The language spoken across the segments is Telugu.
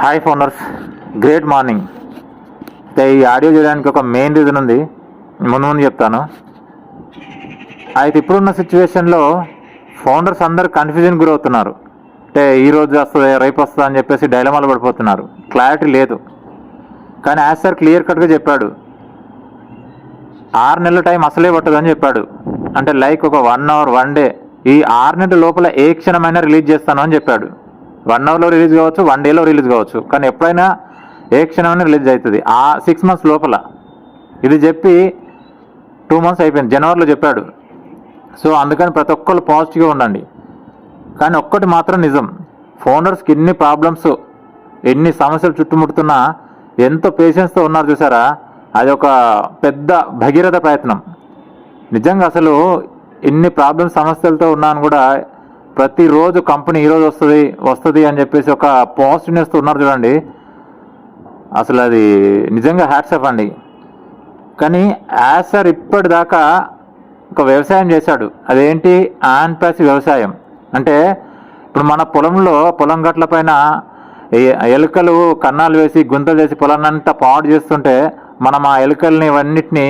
హాయ్ ఫోనర్స్ గ్రేట్ మార్నింగ్ అయితే ఈ ఆడియో చేయడానికి ఒక మెయిన్ రీజన్ ఉంది. ముందు ముందు చెప్తాను. అయితే ఇప్పుడున్న సిచ్యువేషన్లో ఫౌండర్స్ అందరు కన్ఫ్యూజన్ గురవుతున్నారు. అంటే ఈ రోజు వస్తుంది రేపు వస్తుంది అని చెప్పేసి డైలమాలు పడిపోతున్నారు. క్లారిటీ లేదు. కానీ యాజ్ సార్ క్లియర్ కట్గా చెప్పాడు. ఆరు నెలల టైం అసలే పట్టదని చెప్పాడు. అంటే లైక్ ఒక వన్ అవర్ వన్ డే ఈ ఆరు నెలల లోపల ఏ క్షణమైనా రిలీజ్ చేస్తాను అని చెప్పాడు. వన్ అవర్లో రిలీజ్ కావచ్చు వన్ డేలో రిలీజ్ కావచ్చు. కానీ ఎప్పుడైనా ఏ క్షణమైనా రిలీజ్ అవుతుంది. ఆ సిక్స్ మంత్స్ లోపల. ఇది చెప్పి టూ మంత్స్ అయిపోయింది. జనవరిలో చెప్పాడు. సో అందుకని ప్రతి ఒక్కరు పాజిటివ్గా ఉండండి. కానీ ఒక్కటి మాత్రం నిజం. ఫౌండర్స్కి ఎన్ని ప్రాబ్లమ్స్ ఎన్ని సమస్యలు చుట్టుముడుతున్నా ఎంతో పేషెన్స్తో ఉన్నారు చూసారా? అది ఒక పెద్ద భగీరథ ప్రయత్నం. నిజంగా అసలు ఎన్ని ప్రాబ్లమ్స్ సమస్యలతో ఉన్నాను కూడా ప్రతిరోజు కంపెనీ ఈరోజు వస్తుంది వస్తుంది అని చెప్పేసి ఒక పాజిటివ్నెస్ ఉన్నారు చూడండి. అసలు అది నిజంగా హ్యాట్సప్ అండి. కానీ యాజ్ సార్ ఇప్పటిదాకా ఒక వ్యవసాయం చేశాడు. అదేంటి? ఆన్ ప్యాసి వ్యవసాయం. అంటే ఇప్పుడు మన పొలంలో పొలం గట్ల పైన ఎలుకలు కన్నాలు వేసి గుంతలు వేసి పొలాన్నంతా పాడు చేస్తుంటే మనం ఆ ఎలుకల్ని ఇవన్నిటిని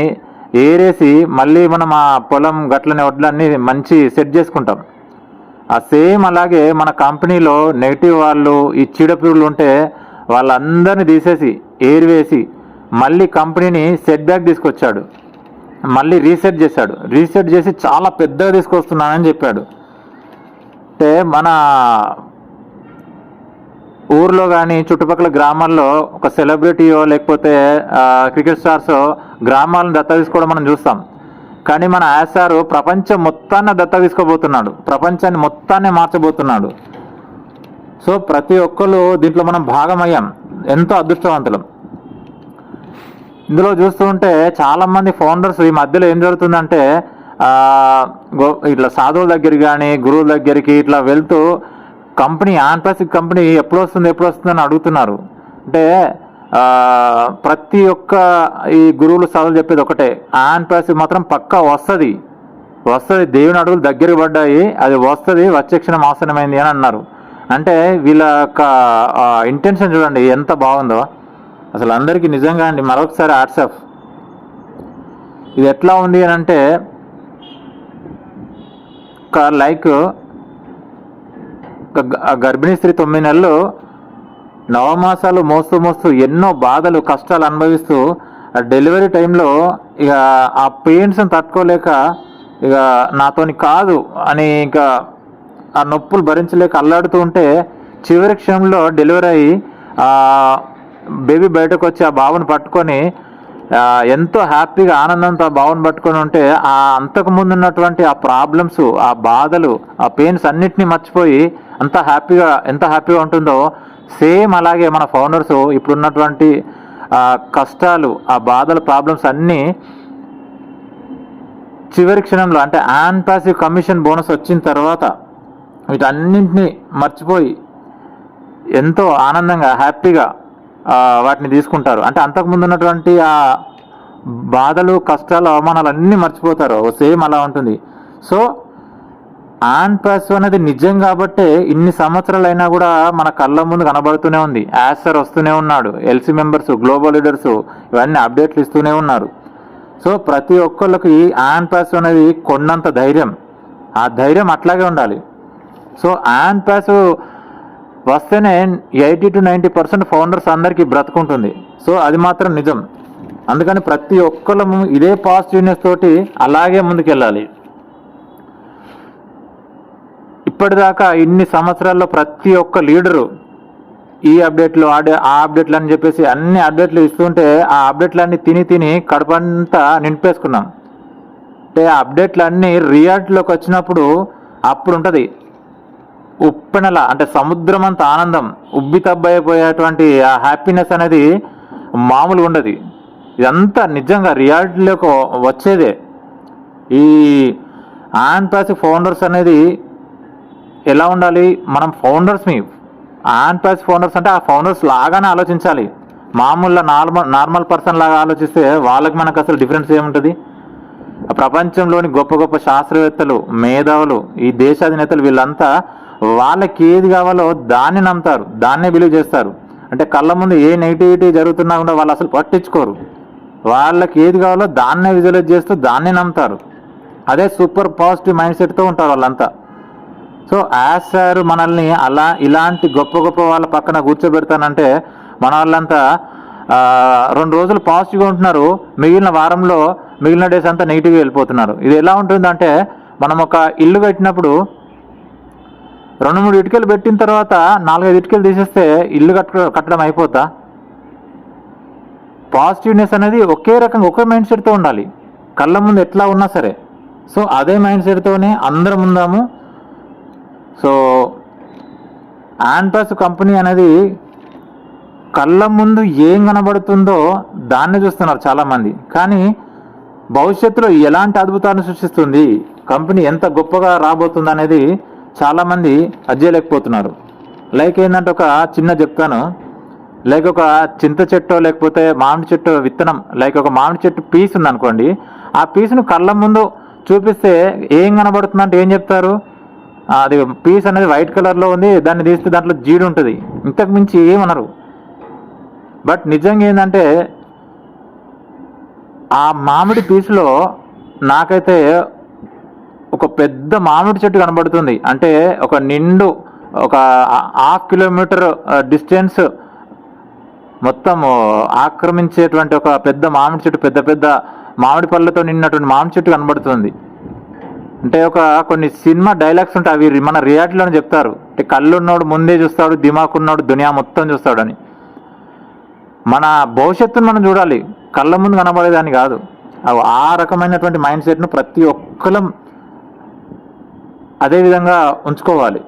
ఏరేసి మళ్ళీ మనం ఆ పొలం గట్లని వడ్లన్నీ మంచి సెట్ చేసుకుంటాం. ఆ సేమ్ అలాగే మన కంపెనీలో నెగిటివ్ వాళ్ళు ఈ చీడపురుగులు ఉంటే వాళ్ళందరినీ తీసేసి ఏరివేసి మళ్ళీ కంపెనీని సెట్ బ్యాక్ తీసుకొచ్చాడు. మళ్ళీ రీసెట్ చేశాడు. రీసెట్ చేసి చాలా పెద్దగా తీసుకొస్తున్నానని చెప్పాడు. అంటే మన ఊర్లో కానీ చుట్టుపక్కల గ్రామాల్లో ఒక సెలబ్రిటీయో లేకపోతే క్రికెట్ స్టార్స్ గ్రామాలను దత్త తీసుకోవడం మనం చూస్తాం. కానీ మన ఆసారు ప్రపంచం మొత్తాన్ని దత్త తీసుకోబోతున్నాడు. ప్రపంచాన్ని మొత్తాన్ని మార్చబోతున్నాడు. సో ప్రతి ఒక్కరు దీంట్లో మనం భాగమయ్యాం. ఎంతో అదృష్టవంతులం. ఇందులో చూస్తూ ఉంటే చాలామంది ఫౌండర్స్ ఈ మధ్యలో ఏం జరుగుతుందంటే గో- ఇట్లా సాధువుల దగ్గరికి కానీ గురువుల దగ్గరికి ఇట్లా వెళ్తూ కంపెనీ ఆన్ప్లాస్టిక్ కంపెనీ ఎప్పుడు వస్తుంది ఎప్పుడు వస్తుంది అని అడుగుతున్నారు. అంటే ప్రతి ఒక్క ఈ గురువులు సాధువులు చెప్పేది ఒకటే. ఆన్ప్లాస్టిక్ మాత్రం పక్కా వస్తుంది. వస్తుంది దేవుని అడుగులు దగ్గరకు పడ్డాయి అది వస్తుంది వచ్చే క్షణం అని అన్నారు. అంటే వీళ్ళ యొక్క ఇంటెన్షన్ చూడండి ఎంత బాగుందో. అసలు అందరికీ నిజంగా అండి మరొకసారి ఆఫ్ ఇది ఎట్లా ఉంది అని అంటే ఒక లైక్ గర్భిణీ స్త్రీ తొమ్మిది నెలలు నవమాసాలు మోస్తూ మోస్తూ ఎన్నో బాధలు కష్టాలు అనుభవిస్తూ ఆ డెలివరీ టైంలో ఇక ఆ పెయిన్స్ని తట్టుకోలేక ఇక నాతోని కాదు అని ఇంకా ఆ నొప్పులు భరించలేక అల్లాడుతూ ఉంటే చివరి క్షణంలో డెలివరీ అయ్యి బేబీ బయటకు వచ్చి ఆ బాబుని పట్టుకొని ఎంతో హ్యాపీగా ఆనందంతో భావన పట్టుకొని ఉంటే ఆ అంతకు ముందు ఉన్నటువంటి ఆ ప్రాబ్లమ్స్ ఆ బాధలు ఆ పెయిన్స్ అన్నిటినీ మర్చిపోయి అంత హ్యాపీగా ఎంత హ్యాపీగా ఉంటుందో సేమ్ అలాగే మన ఫౌండర్స్ ఇప్పుడున్నటువంటి ఆ కష్టాలు ఆ బాధలు ప్రాబ్లమ్స్ అన్నీ చివరి క్షణంలో అంటే ఆన్ పాసివ్ కమిషన్ బోనస్ వచ్చిన తర్వాత వీటన్నింటినీ మర్చిపోయి ఎంతో ఆనందంగా హ్యాపీగా వాటిని తీసుకుంటారు. అంటే అంతకుముందు ఉన్నటువంటి ఆ బాధలు కష్టాలు అవమానాలు అన్నీ మర్చిపోతారు. సేమ్ అలా ఉంటుంది. సో ఆన్ పాసివ్ అనేది నిజం కాబట్టే ఇన్ని సంవత్సరాలు అయినా కూడా మన కళ్ళ ముందు కనబడుతూనే ఉంది. యాసర్ వస్తూనే ఉన్నాడు. ఎల్సీ మెంబర్స్ గ్లోబల్ లీడర్స్ ఇవన్నీ అప్డేట్లు ఇస్తూనే ఉన్నారు. సో ప్రతి ఒక్కళ్ళకి ఆన్ పాస్ అనేది కొన్నంత ధైర్యం. ఆ ధైర్యం అట్లాగే ఉండాలి. సో ఆన్ పాస్ వస్తేనే eighty to ninety percent founders అందరికీ బ్రతుకుంటుంది. సో అది మాత్రం నిజం. అందుకని ప్రతి ఒక్కళ్ళము ఇదే పాజిటివ్నెస్ తోటి అలాగే ముందుకెళ్ళాలి. ఇప్పటిదాకా ఇన్ని సంవత్సరాల్లో ప్రతి ఒక్క లీడరు ఈ అప్డేట్లు ఆడే ఆ అప్డేట్లు అని చెప్పేసి అన్ని అప్డేట్లు ఇస్తుంటే ఆ అప్డేట్లన్నీ తిని తిని కడుపంతా నింపేసుకున్నాం. అంటే ఆ అప్డేట్లన్నీ రియాలిటీలోకి వచ్చినప్పుడు అప్పుడు ఉంటుంది ఉప్పెనల అంటే సముద్రం అంత ఆనందం ఉబ్బి తబ్బైపోయేటువంటి ఆ హ్యాపీనెస్ అనేది మామూలుగా ఉండదు. ఇదంతా నిజంగా రియాలిటీలోకి వచ్చేదే. ఈ ఆన్ పాసి ఫౌండర్స్ అనేది ఎలా ఉండాలి? మనం ఫౌండర్స్ని ఆన్ ప్యాస్ ఫౌండర్స్ అంటే ఆ ఫౌండర్స్ లాగానే ఆలోచించాలి. మామూలుగా నార్మల్ నార్మల్ పర్సన్ లాగా ఆలోచిస్తే వాళ్ళకి మనకు అసలు డిఫరెన్స్ ఏముంటుంది? ప్రపంచంలోని గొప్ప గొప్ప శాస్త్రవేత్తలు మేధావులు ఈ దేశాధినేతలు వీళ్ళంతా వాళ్ళకి ఏది కావాలో దాన్ని నమ్ముతారు దాన్నే బిలీవ్ చేస్తారు. అంటే కళ్ళ ముందు ఏ నెగిటివిటీ జరుగుతున్నా కూడా వాళ్ళు అసలు పట్టించుకోరు. వాళ్ళకి ఏది కావాలో దాన్నే విజువలైజ్ చేస్తూ దాన్నే నమ్ముతారు. అదే సూపర్ పాజిటివ్ మైండ్ సెట్తో ఉంటారు వాళ్ళంతా. సో యాజ్ సార్ మనల్ని అలా ఇలాంటి గొప్ప గొప్ప వాళ్ళ పక్కన కూర్చోబెడతానంటే మన వాళ్ళంతా రెండు రోజులు పాజిటివ్గా ఉంటున్నారు. మిగిలిన వారంలో మిగిలిన డేస్ అంతా నెగిటివ్గా వెళ్ళిపోతున్నారు. ఇది ఎలా ఉంటుందంటే మనం ఒక ఇల్లు కట్టినప్పుడు రెండు మూడు ఇటుకలు పెట్టిన తర్వాత నాలుగైదు ఇటుకలు తీసేస్తే ఇల్లు కట్ట కట్టడం అయిపోతా. పాజిటివ్నెస్ అనేది ఒకే రకంగా ఒకే మైండ్ సెట్తో ఉండాలి. కళ్ళ ముందు ఎట్లా ఉన్నా సరే. సో అదే మైండ్ సెట్తోనే అందరం ఉందాము. సో ఆన్పాస్ కంపెనీ అనేది కళ్ళ ముందు ఏం కనబడుతుందో దాన్నే చూస్తున్నారు చాలామంది. కానీ భవిష్యత్తులో ఎలాంటి అద్భుతాన్ని సృష్టిస్తుంది? కంపెనీ ఎంత గొప్పగా రాబోతుంది అనేది చాలామంది అజ్జేయలేకపోతున్నారు. లైక్ ఏంటంటే ఒక చిన్న చెప్తాను. లైక్ ఒక చింత చెట్టు లేకపోతే మామిడి చెట్టు విత్తనం లైక్ ఒక మామిడి చెట్టు పీస్ ఉంది అనుకోండి ఆ పీస్ను కళ్ళ ముందు చూపిస్తే ఏం కనబడుతుంది అంటే ఏం చెప్తారు? అది పీస్ అనేది వైట్ కలర్లో ఉంది దాన్ని తీస్తే దాంట్లో జీడి ఉంటుంది. ఇంతకు మించి ఏమనరు. బట్ నిజంగా ఏంటంటే ఆ మామిడి పీసులో నాకైతే ఒక పెద్ద మామిడి చెట్టు కనబడుతుంది. అంటే ఒక నిండు ఒక హాఫ్ కిలోమీటర్ డిస్టెన్స్ మొత్తం ఆక్రమించేటువంటి ఒక పెద్ద మామిడి చెట్టు పెద్ద పెద్ద మామిడి పళ్ళతో నిన్నటువంటి మామిడి చెట్టు కనబడుతుంది. అంటే ఒక కొన్ని సినిమా డైలాగ్స్ ఉంటాయి అవి మన రియాలిటీలోనే చెప్తారు. అంటే కళ్ళున్నోడు ముందే చూస్తాడు దిమాక్ దునియా మొత్తం చూస్తాడని. మన భవిష్యత్తును మనం చూడాలి. కళ్ళ ముందు కనబడేదాన్ని కాదు. అవి ఆ రకమైనటువంటి మైండ్ సెట్ను ప్రతి ఒక్కరం అదే విధంగా ఉంచుకోవాలి.